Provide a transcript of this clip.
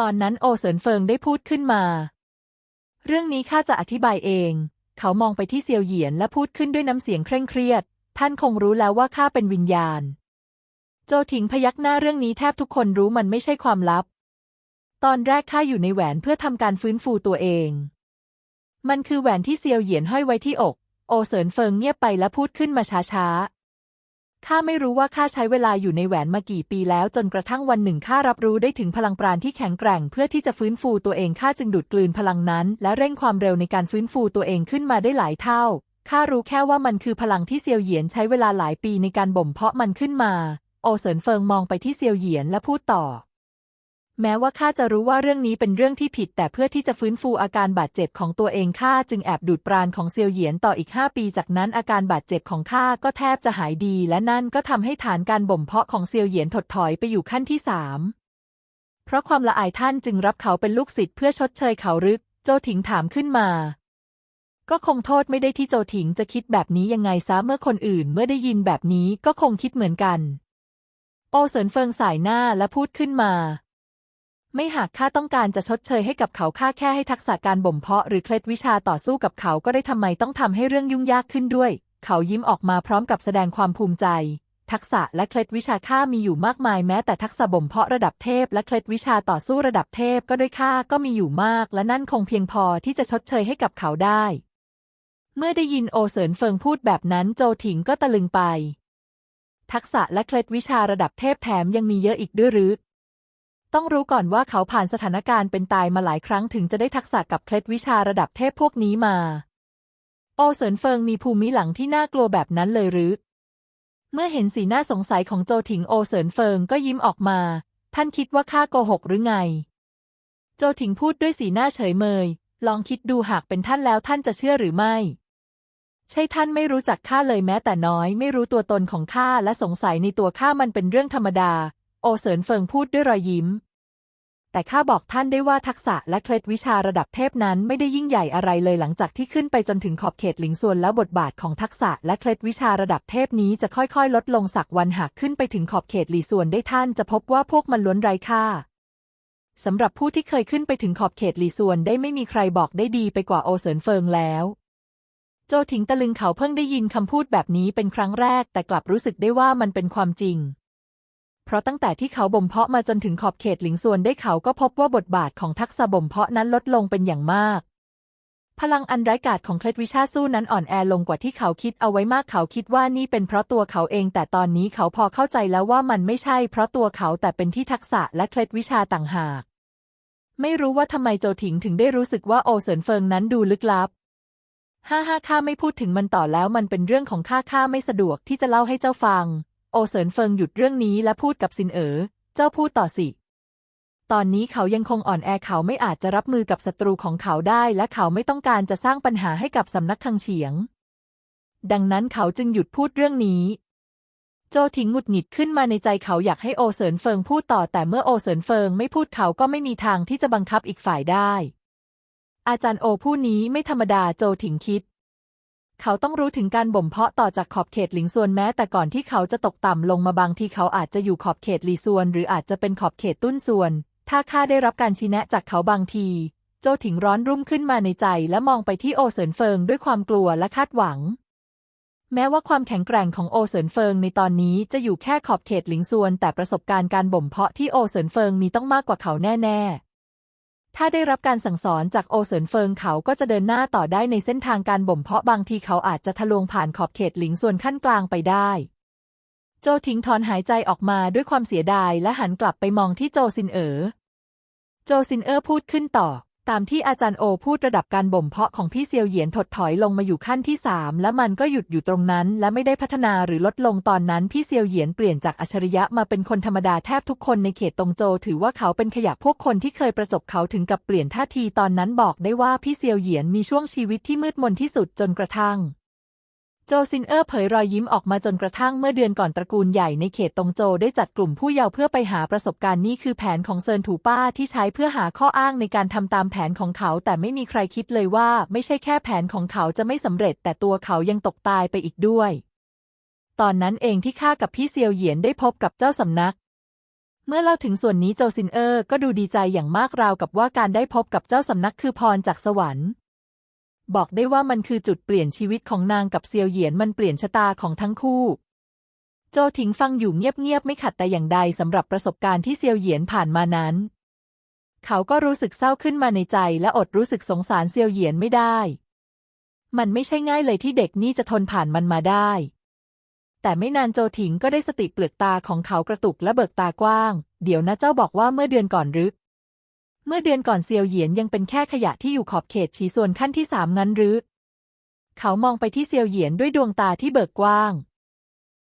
ตอนนั้นโอเสินเฟิงได้พูดขึ้นมา เรื่องนี้ข้าจะอธิบายเอง เขามองไปที่เซียวเหยียนและพูดขึ้นด้วยน้ำเสียงเคร่งเครียด ท่านคงรู้แล้วว่าข้าเป็นวิญญาณ โจถิงพยักหน้าเรื่องนี้แทบทุกคนรู้มันไม่ใช่ความลับ ตอนแรกข้าอยู่ในแหวนเพื่อทำการฟื้นฟูตัวเอง มันคือแหวนที่เซียวเหยียนห้อยไว้ที่อก โอเสินเฟิงเงียบไปและพูดขึ้นมาช้าๆ ข้าไม่รู้ว่าข้าใช้เวลาอยู่ในแหวนมากี่ปีแล้วจนกระทั่งวันหนึ่งข้ารับรู้ได้ถึงพลังปราณที่แข็งแกร่ง เพื่อที่จะฟื้นฟูตัวเองข้าจึงดูดกลืนพลังนั้น และเร่งความเร็วในการฟื้นฟูตัวเองขึ้นมาได้หลายเท่าข้ารู้แค่ว่ามันคือพลังที่เซียวเหยียนใช้เวลาหลายปีในการบ่มเพาะมันขึ้นมา โอเสินเฟิงมองไปที่เซียวเหยียนและพูดต่อ แม้ว่าข้าจะรู้ว่าเรื่องนี้เป็นเรื่องที่ผิด แต่เพื่อที่จะฟื้นฟูอาการบาดเจ็บของตัวเองข้าจึงแอบดูดปราณของเซียวเหยียนต่ออีกห้าปีจากนั้นอาการบาดเจ็บของข้าก็แทบจะหายดี และนั่นก็ทำให้ฐานการบ่มเพาะของเซียวเหยียนถดถอยไปอยู่ขั้นที่สามเพราะความละอายท่านจึงรับเขาเป็นลูกศิษย์เพื่อชดเชยเขารึก โจถิงถามขึ้นมา ก็คงโทษไม่ได้ที่โจถิงจะคิดแบบนี้ยังไงซะเมื่อคนอื่นเมื่อได้ยินแบบนี้ก็คงคิดเหมือนกัน โอเสินเฟิงสายหน้าและพูดขึ้นมา ไม่หากข้าต้องการจะชดเชยให้กับเขาข้าแค่ให้ทักษะการบ่มเพาะหรือเคล็ดวิชาต่อสู้กับเขาก็ได้ทำไมต้องทำให้เรื่องยุ่งยากขึ้นด้วย เขายิ้มออกมาพร้อมกับแสดงความภูมิใจ ทักษะและเคล็ดวิชาข้ามีอยู่มากมายแม้แต่ทักษะบ่มเพาะระดับเทพ และเคล็ดวิชาต่อสู้ระดับเทพก็ด้วยข้าก็มีอยู่มาก และนั่นคงเพียงพอที่จะชดเชยให้กับเขาได้ เมื่อได้ยินโอเสินเฟิงพูดแบบนั้นโจถิงก็ตะลึงไป ทักษะและเคล็ดวิชาระดับเทพแถมยังมีเยอะอีกด้วยหรือ ต้องรู้ก่อนว่าเขาผ่านสถานการณ์เป็นตายมาหลายครั้งถึงจะได้ทักษะกับเคล็ดวิชาระดับเทพพวกนี้มา โอเสินเฟิงมีภูมิหลังที่น่ากลัวแบบนั้นเลยหรือ เมื่อเห็นสีหน้าสงสัยของโจถิงโอเสินเฟิงก็ยิ้มออกมา ท่านคิดว่าข้าโกหกหรือไง โจถิงพูดด้วยสีหน้าเฉยเมย ลองคิดดูหากเป็นท่านแล้วท่านจะเชื่อหรือไม่ใช่ท่านไม่รู้จักข้าเลยแม้แต่น้อย ไม่รู้ตัวตนของข้าและสงสัยในตัวข้ามันเป็นเรื่องธรรมดา โอเสินเฟิงพูดด้วยรอยยิ้ม แต่ข้าบอกท่านได้ว่าทักษะและเคล็ดวิชาระดับเทพนั้นไม่ได้ยิ่งใหญ่อะไรเลยหลังจากที่ขึ้นไปจนถึงขอบเขตหลิงส่วนแล้วบทบาทของทักษะและเคล็ดวิชาระดับเทพนี้จะค่อยๆ ลดลงสักวันหากขึ้นไปถึงขอบเขตหลีส่วนได้ท่านจะพบว่าพวกมันล้วนไร้ค่าสำหรับผู้ที่เคยขึ้นไปถึงขอบเขตหลีส่วนได้ไม่มีใครบอกได้ดีไปกว่าโอเสินเฟิงแล้ว โจถิงตะลึงเขาเพิ่งได้ยินคำพูดแบบนี้เป็นครั้งแรก แต่กลับรู้สึกได้ว่ามันเป็นความจริง เพราะตั้งแต่ที่เขาบ่มเพาะมาจนถึงขอบเขตหลิงส่วนได้เขาก็พบว่าบทบาทของทักษะบ่มเพาะนั้นลดลงเป็นอย่างมาก พลังอันไร้กาจของเคล็ดวิชาสู้นั้นอ่อนแอลงกว่าที่เขาคิดเอาไว้มากเขาคิดว่านี่เป็นเพราะตัวเขาเอง แต่ตอนนี้เขาพอเข้าใจแล้วว่ามันไม่ใช่ เพราะตัวเขาแต่เป็นที่ทักษะและเคล็ดวิชาต่างหาก ไม่รู้ว่าทำไมโจถิงถึงได้รู้สึกว่าโอเสินเฟิงนั้นดูลึกลับฮ่าฮ่าข้าไม่พูดถึงมันต่อแล้วมันเป็นเรื่องของข้าข้าไม่สะดวกที่จะเล่าให้เจ้าฟัง โอเสินเฟิงหยุดเรื่องนี้และพูดกับซินเอ๋อ เจ้าพูดต่อสิ ตอนนี้เขายังคงอ่อนแอเขาไม่อาจจะรับมือกับศัตรูของเขาได้และเขาไม่ต้องการจะสร้างปัญหาให้กับสำนักคังเฉียง ดังนั้นเขาจึงหยุดพูดเรื่องนี้ โจถิงหงุดหงิดขึ้นมาในใจเขาอยากให้โอเสินเฟิงพูดต่อแต่เมื่อโอเสินเฟิงไม่พูดเขาก็ไม่มีทางที่จะบังคับอีกฝ่ายได้ อาจารย์โอผู้นี้ไม่ธรรมดาโจถิงคิด เขาต้องรู้ถึงการบ่มเพาะต่อจากขอบเขตหลิงส่วนแม้แต่ก่อนที่เขาจะตกต่ำลงมาบางทีเขาอาจจะอยู่ขอบเขตหลีส่วน หรืออาจจะเป็นขอบเขตตุ้นส่วน ถ้าข้าได้รับการชี้แนะจากเขาบางที โจถิงร้อนรุ่มขึ้นมาในใจและมองไปที่โอเสินเฟิงด้วยความกลัวและคาดหวัง แม้ว่าความแข็งแกร่งของโอเสินเฟิงในตอนนี้จะอยู่แค่ขอบเขตหลิงส่วน แต่ประสบการณ์การบ่มเพาะที่โอเสินเฟิงมีต้องมากกว่าเขาแน่ ๆ ถ้าได้รับการสั่งสอนจากโอเสินเฟิงเขาก็จะเดินหน้าต่อได้ในเส้นทางการบ่มเพาะบางทีเขาอาจจะทะลวงผ่านขอบเขตหลิงส่วนขั้นกลางไปได้ โจทิงถอนหายใจออกมาด้วยความเสียดายและหันกลับไปมองที่โจซินเอ๋อ โจซินเอ๋อพูดขึ้นต่อ ตามที่อาจารย์โอพูดระดับการบ่มเพาะของพี่เซียวเหยียนถดถอยลงมาอยู่ขั้นที่สามและมันก็หยุดอยู่ตรงนั้น และไม่ได้พัฒนาหรือลดลงตอนนั้นพี่เซียวเหยียนเปลี่ยนจากอัจฉริยะมาเป็นคนธรรมดาแทบทุกคนในเขตตงโจ ถือว่าเขาเป็นขยะพวกคนที่เคยประสบเขาถึงกับเปลี่ยนท่าทีตอนนั้นบอกได้ว่าพี่เซียวเหยียนมีช่วงชีวิตที่มืดมนที่สุดจนกระทั่ง โจซินเออร์เผยรอยยิ้มออกมาจนกระทั่งเมื่อเดือนก่อนตระกูลใหญ่ในเขตตงโจได้จัดกลุ่มผู้เยาว์เพื่อไปหาประสบการณ์นี่คือแผนของเซินถูป้าที่ใช้เพื่อหาข้ออ้างในการทำตามแผนของเขา แต่ไม่มีใครคิดเลยว่าไม่ใช่แค่แผนของเขาจะไม่สำเร็จ แต่ตัวเขายังตกตายไปอีกด้วย ตอนนั้นเองที่ข้ากับพี่เซียวเหยียนได้พบกับเจ้าสำนัก เมื่อเล่าถึงส่วนนี้โจซินเออร์ก็ดูดีใจอย่างมากราวกับว่าการได้พบกับเจ้าสำนักคือพรจากสวรรค์ บอกได้ว่ามันคือจุดเปลี่ยนชีวิตของนางกับเซียวเหยียนมันเปลี่ยนชะตาของทั้งคู่ โจถิงฟังอยู่เงียบๆไม่ขัดแต่อย่างใดสำหรับประสบการณ์ที่เซียวเหยียนผ่านมานั้น เขาก็รู้สึกเศร้าขึ้นมาในใจและอดรู้สึกสงสารเซียวเหยียนไม่ได้ มันไม่ใช่ง่ายเลยที่เด็กนี่จะทนผ่านมันมาได้ แต่ไม่นานโจถิงก็ได้สติเปลือกตาของเขากระตุกและเบิกตากว้าง เดี๋ยวนะเจ้าบอกว่าเมื่อเดือนก่อนหรือ เมื่อเดือนก่อนเซียวเหยียนยังเป็นแค่ขยะที่อยู่ขอบเขตฉีส่วนขั้นที่สามงั้นหรือ เขามองไปที่เซียวเหยียนด้วยดวงตาที่เบิกกว้าง